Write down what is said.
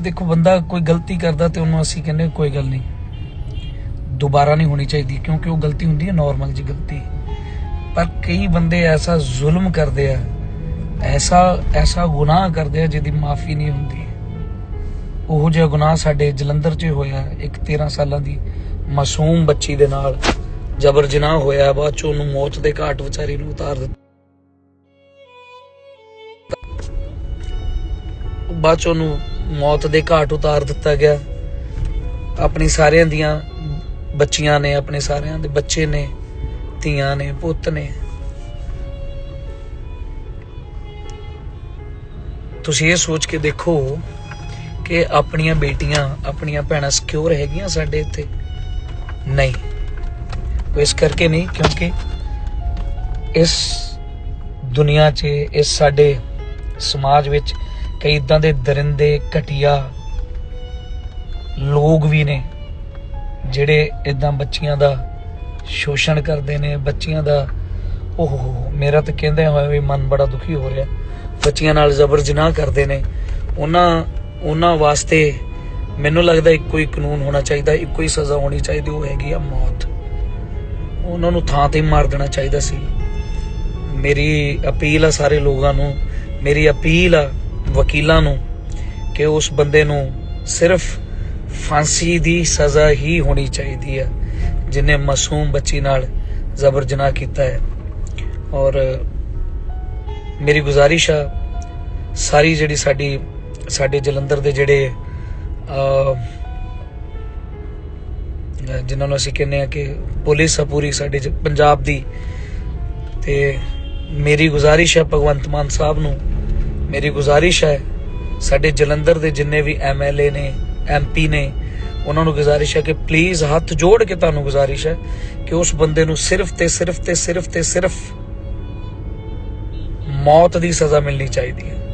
ਕਿ ਦੇਖੋ ਬੰਦਾ ਕੋਈ ਗਲਤੀ ਕਰਦਾ ਤੇ ਉਹਨੂੰ ਅਸੀਂ ਕਹਿੰਦੇ ਕੋਈ ਗੱਲ ਨਹੀਂ। ਦੁਬਾਰਾ ਨਹੀਂ ਹੋਣੀ ਚਾਹੀਦੀ ਕਿਉਂਕਿ ਉਹ ਗਲਤੀ ਹੁੰਦੀ ਹੈ ਨਾਰਮਲ ਜੀ ਗਲਤੀ। ਪਰ ਕਈ ਬੰਦੇ ਐਸਾ ਜ਼ੁਲਮ ਕਰਦੇ ਆ, ਐਸਾ ਐਸਾ ਗੁਨਾਹ ਕਰਦੇ ਆ ਜਿਹਦੀ ਮਾਫੀ ਨਹੀਂ ਹੁੰਦੀ। ਉਹ ਜਿਹਾ ਗੁਨਾਹ ਸਾਡੇ ਜਲੰਧਰ 'ਚ ਹੋਇਆ ਇੱਕ 13 ਸਾਲਾਂ ਦੀ ਮਾਸੂਮ ਬੱਚੀ ਦੇ ਨਾਲ। ਜਬਰ ਜਨਾਹ ਹੋਇਆ, ਬਾਅਦ 'ਚ ਉਹਨੂੰ ਮੌਤ ਦੇ ਘਾਟ ਵਿਚਾਰੀ ਨੂੰ ਉਤਾਰ ਦਿੱਤਾ। ਬਾਅਦ 'ਚ ਉਹਨੂੰ ਮੌਤ ਦੇ ਘਾਟ ਉਤਾਰ ਦਿੱਤਾ ਗਿਆ। ਆਪਣੀ ਸਾਰਿਆਂ ਦੀਆਂ ਬੱਚੀਆਂ ਨੇ, ਆਪਣੇ ਸਾਰਿਆਂ ਦੇ ਬੱਚੇ ਨੇ, ਧੀਆਂ ਨੇ, ਪੁੱਤ ਨੇ। ਤੁਸੀਂ ਇਹ ਸੋਚ ਕੇ ਦੇਖੋ ਕਿ ਆਪਣੀਆਂ ਬੇਟੀਆਂ, ਆਪਣੀਆਂ ਭੈਣਾਂ ਸਿਕਿਉਰ ਹੈਗੀਆਂ ਸਾਡੇ ਇੱਥੇ? ਨਹੀਂ। ਉਹ ਇਸ ਕਰਕੇ ਨਹੀਂ, ਕਿਉਂਕਿ ਇਸ ਦੁਨੀਆ 'ਚ, ਇਸ ਸਾਡੇ ਸਮਾਜ ਵਿੱਚ ਕਈ ਇਦਾਂ ਦੇ ਦਰਿੰਦੇ, ਘਟੀਆ ਲੋਕ ਵੀ ਨੇ ਜਿਹੜੇ ਇਦਾਂ ਬੱਚੀਆਂ ਦਾ ਸ਼ੋਸ਼ਣ ਕਰਦੇ ਨੇ, ਬੱਚੀਆਂ ਦਾ ਓਹ ਮੇਰਾ ਤਾਂ ਕਹਿੰਦੇ ਹੋਇਆ ਵੀ ਮਨ ਬੜਾ ਦੁਖੀ ਹੋ ਰਿਹਾ। ਬੱਚੀਆਂ ਨਾਲ ਜ਼ਬਰ ਜਨਾਹ ਕਰਦੇ ਨੇ। ਉਹਨਾਂ ਉਹਨਾਂ ਵਾਸਤੇ ਮੈਨੂੰ ਲੱਗਦਾ ਇੱਕੋ ਹੀ ਕਾਨੂੰਨ ਹੋਣਾ ਚਾਹੀਦਾ, ਇੱਕੋ ਹੀ ਸਜ਼ਾ ਹੋਣੀ ਚਾਹੀਦੀ, ਉਹ ਹੈਗੀ ਆ ਮੌਤ। ਉਹਨਾਂ ਨੂੰ ਥਾਂ ਤੇ ਮਾਰ ਦੇਣਾ ਚਾਹੀਦਾ ਸੀ। ਮੇਰੀ ਅਪੀਲ ਆ ਸਾਰੇ ਲੋਕਾਂ ਨੂੰ, ਮੇਰੀ ਅਪੀਲ ਆ ਵਕੀਲਾਂ ਨੂੰ ਕਿ ਉਸ ਬੰਦੇ ਨੂੰ ਸਿਰਫ ਫਾਂਸੀ ਦੀ ਸਜ਼ਾ ਹੀ ਹੋਣੀ ਚਾਹੀਦੀ ਹੈ ਜਿਨੇ ਮਾਸੂਮ ਬੱਚੀ ਨਾਲ ਜ਼ਬਰ ਜਨਾਹ ਕੀਤਾ ਹੈ। ਔਰ ਮੇਰੀ ਗੁਜ਼ਾਰਿਸ਼ ਆ ਸਾਰੀ ਜਿਹੜੀ ਸਾਡੀ ਸਾਡੇ ਜਲੰਧਰ ਦੇ ਜਿਹੜੇ ਅਹ, ਜਿਨ੍ਹਾਂ ਨੂੰ ਅਸੀਂ ਕਹਿੰਦੇ ਆ ਕਿ ਪੁਲਿਸ ਆ ਪੂਰੀ ਸਾਡੇ ਪੰਜਾਬ ਦੀ ਤੇ ਮੇਰੀ ਗੁਜ਼ਾਰਿਸ਼ ਹੈ ਭਗਵੰਤ ਮਾਨ ਸਾਹਿਬ ਨੂੰ ਮੇਰੀ ਗੁਜ਼ਾਰਿਸ਼ ਹੈ, ਸਾਡੇ ਜਲੰਧਰ ਦੇ ਜਿੰਨੇ ਵੀ ਐਮਐਲਏ ਨੇ ਐਮਪੀ ਨੇ, ਉਹਨਾਂ ਨੂੰ ਗੁਜ਼ਾਰਿਸ਼ ਹੈ ਕਿ ਪਲੀਜ਼ ਹੱਥ ਜੋੜ ਕੇ ਤੁਹਾਨੂੰ ਗੁਜ਼ਾਰਿਸ਼ ਹੈ ਕਿ ਉਸ ਬੰਦੇ ਨੂੰ ਸਿਰਫ ਤੇ ਸਿਰਫ ਤੇ ਸਿਰਫ ਤੇ ਸਿਰਫ ਮੌਤ ਦੀ ਸਜ਼ਾ ਮਿਲਣੀ ਚਾਹੀਦੀ ਹੈ।